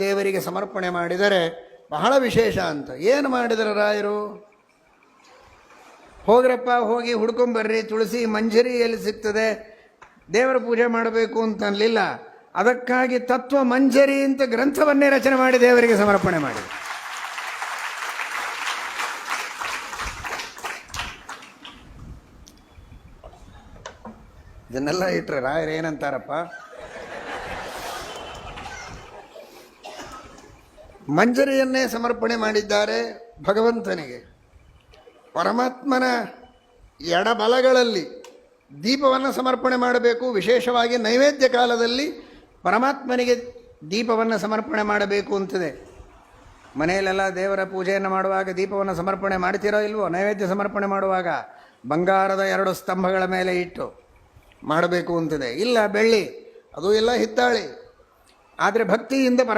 ದೇವರಿಗೆ ಸಮರ್ಪಣೆ ಮಾಡಿದರೆ ಬಹಳ ವಿಶೇಷ ಅಂತ. ಏನು ಮಾಡಿದರೆ ರಾಯರು? ಹೋಗ್ರಪ್ಪ, ಹೋಗಿ ಹುಡ್ಕೊಂಬರ್ರಿ, ತುಳಸಿ ಮಂಜರಿ ಎಲ್ಲಿ ಸಿಗ್ತದೆ? ದೇವರ ಪೂಜೆ ಮಾಡಬೇಕು ಅಂತ ಅನ್ಲಿಲ್ಲ. ಅದಕ್ಕಾಗಿ ತತ್ವ ಮಂಜರಿ ಅಂತ ಗ್ರಂಥವನ್ನೇ ರಚನೆ ಮಾಡಿ ದೇವರಿಗೆ ಸಮರ್ಪಣೆ ಮಾಡಿ ಇದನ್ನೆಲ್ಲ ಇಟ್ರೆ ರಾಯರು ಏನಂತಾರಪ್ಪ? ಮಂಜರಿಯನ್ನೇ ಸಮರ್ಪಣೆ ಮಾಡಿದ್ದಾರೆ ಭಗವಂತನಿಗೆ. ಪರಮಾತ್ಮನ ಎಡಬಲಗಳಲ್ಲಿ ದೀಪವನ್ನು ಸಮರ್ಪಣೆ ಮಾಡಬೇಕು. ವಿಶೇಷವಾಗಿ ನೈವೇದ್ಯ ಕಾಲದಲ್ಲಿ ಪರಮಾತ್ಮನಿಗೆ ದೀಪವನ್ನು ಸಮರ್ಪಣೆ ಮಾಡಬೇಕು ಅಂತಿದೆ. ಮನೆಯಲ್ಲೆಲ್ಲ ದೇವರ ಪೂಜೆಯನ್ನು ಮಾಡುವಾಗ ದೀಪವನ್ನು ಸಮರ್ಪಣೆ ಮಾಡ್ತೀರೋ ಇಲ್ವೋ? ನೈವೇದ್ಯ ಸಮರ್ಪಣೆ ಮಾಡುವಾಗ ಬಂಗಾರದ ಎರಡು ಸ್ತಂಭಗಳ ಮೇಲೆ ಇಟ್ಟು ಮಾಡಬೇಕು ಅಂತಿದೆ. ಇಲ್ಲ, ಬೆಳ್ಳಿ, ಅದು ಎಲ್ಲ ಹಿತ್ತಾಳಿ. ಆದರೆ ಭಕ್ತಿಯಿಂದ ಪರಮ